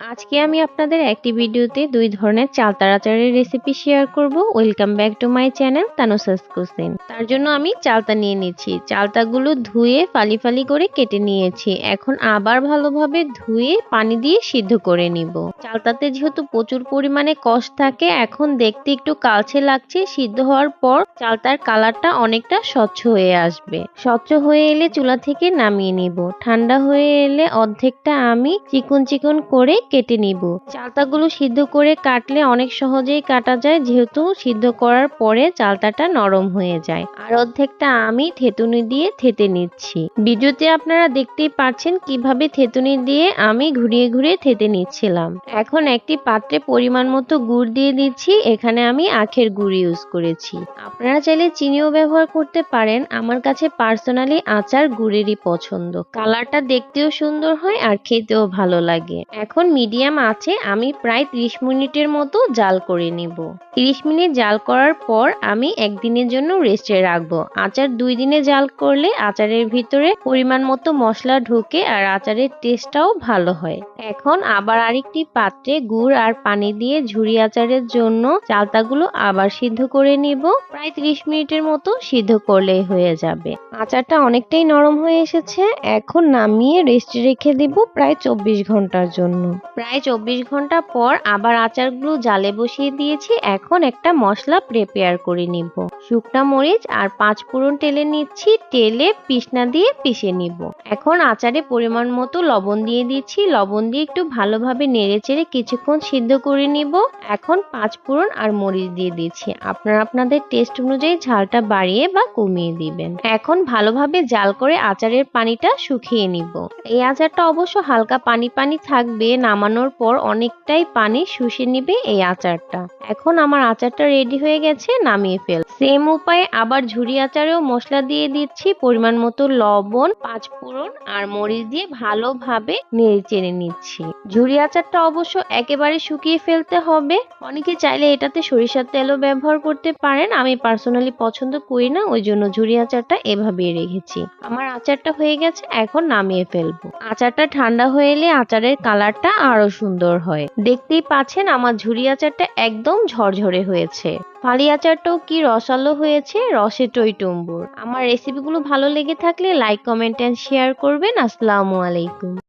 আজকে আমি আপনাদের একটি ভিডিওতে দুই ধরনের চালতার আচারের রেসিপি শেয়ার করব। Welcome back to my channel Tanusa's cuisine তার জন্য আমি চালতা নিয়ে নিচ্ছি। চালতাগুলো ধুয়ে ফালি ফালি করে কেটে নিয়েছি। এখন আবার ভালোভাবে ধুয়ে পানি দিয়ে সিদ্ধ করে নিব। চালতাতে যেহেতু প্রচুর পরিমাণে কষ থাকে, এখন দেখতে একটু কালচে লাগছে। সিদ্ধ হওয়ার পর চালতার কালারটা অনেকটা স্বচ্ছ হয়ে আসবে। স্বচ্ছ হয়ে এলে চুলা থেকে নামিয়ে নিব। ঠান্ডা হয়ে এলে অর্ধেকটা আমি চিকন চিকন করে কেটে নিব। চালতাগুলো সিদ্ধ করে কাটলে অনেক সহজেই কাটা যায়, যেহেতু সিদ্ধ করার পরে চালতাটা নরম হয়ে যায়। আর অর্ধেকটা আমি থেতুনি দিয়ে থেতে নিচ্ছি। ভিডিওতে আপনারা দেখতেই পাচ্ছেন কীভাবে থেতুনি দিয়ে আমি ঘুরিয়ে ঘুরিয়ে থেতে নিচ্ছিলাম। এখন একটি পাত্রে পরিমাণ মতো গুড় দিয়ে দিচ্ছি, এখানে আমি আখের গুড় ইউজ করেছি। আপনারা চাইলে চিনিও ব্যবহার করতে পারেন, আমার কাছে পার্সোনালি আচার গুড়েরই পছন্দ। কালারটা দেখতেও সুন্দর হয় আর খেতেও ভালো লাগে। এখন মিডিয়াম আছে আমি প্রায় 30 মিনিটের মতো জাল করে নিব। 30 মিনিট জাল করার পর আমি একদিনের জন্য রেস্টে রাখব। আচার দুই দিনে জাল করলে আচারের ভিতরে পরিমাণ মতো মশলা ঢোকে আর আচারের টেস্টটাও ভালো হয়। এখন আবার আরেকটি পাত্রে গুড় আর পানি দিয়ে ঝুরি আচারের জন্য চালতাগুলো আবার সিদ্ধ করে নিব। প্রায় 30 মিনিটের মতো সিদ্ধ করলেই হয়ে যাবে। আচারটা অনেকটাই নরম হয়ে এসেছে। এখন নামিয়ে রেস্টে রেখে দিব প্রায় চব্বিশ ঘণ্টার জন্য। প্রায় চব্বিশ ঘণ্টা পর আবার আচারগুলো জালে বসিয়ে দিয়েছি। এখন একটা মশলা প্রিপেয়ার করে নিব। শুকনা মরিচ আর পাঁচ ফোড়ন টেলে নিচ্ছি টেলে পিসনা দিয়ে পিষে নিব। এখন আচারে পরিমাণ মতো লবণ দিয়ে দিচ্ছি। লবণ দিয়ে একটু ভালোভাবে নেড়ে চেড়ে কিছুক্ষণ সিদ্ধ করে নিব। এখন পাঁচ ফোড়ন আর মরিচ দিয়ে দিচ্ছি। আপনারা আপনাদের টেস্ট অনুযায়ী ঝালটা বাড়িয়ে বা কমিয়ে দিবেন। এখন ভালোভাবে জাল করে আচারের পানিটা শুকিয়ে নিব। এই আচারটা অবশ্য হালকা পানি পানি থাকবে, নামানোর পর অনেকটাই পানি শুষে নিবে এই আচারটা। এখন আমার আচারটা রেডি হয়ে গেছে, নামিয়ে ফেল। সেম উপায়ে আবার ঝুরি আচারেও মশলা দিয়ে দিচ্ছি পরিমাণ মতো লবণ, পাঁচ ফোড়ন আর মরিচ দিয়ে ভালোভাবে নেড়ে চেড়ে নিচ্ছি। ঝুরি আচারটা অবশ্য একেবারে শুকিয়ে ফেলতে হবে। অনেকে চাইলে এটাতে সরিষার তেলও ব্যবহার করতে পারেন। আমি পার্সোনালি পছন্দ করি না, ওই জন্য ঝুরি আচারটা এভাবে রেখেছি। আমার আচারটা হয়ে গেছে, এখন নামিয়ে ফেলব। আচারটা ঠান্ডা হয়ে এলে আচারের কালারটা আরও সুন্দর হয়। দেখতেই পাচ্ছেন আমার ঝুরি আচারটা একদম ঝরঝরে হয়েছে। ফালি আচারটাও কি রসালো হয়েছে? রসে টইটুম্বুর আমার রেসিপিগুলো ভালো লেগে থাকলে লাইক কমেন্ট অ্যান্ড শেয়ার করবেন। আসসালামু আলাইকুম।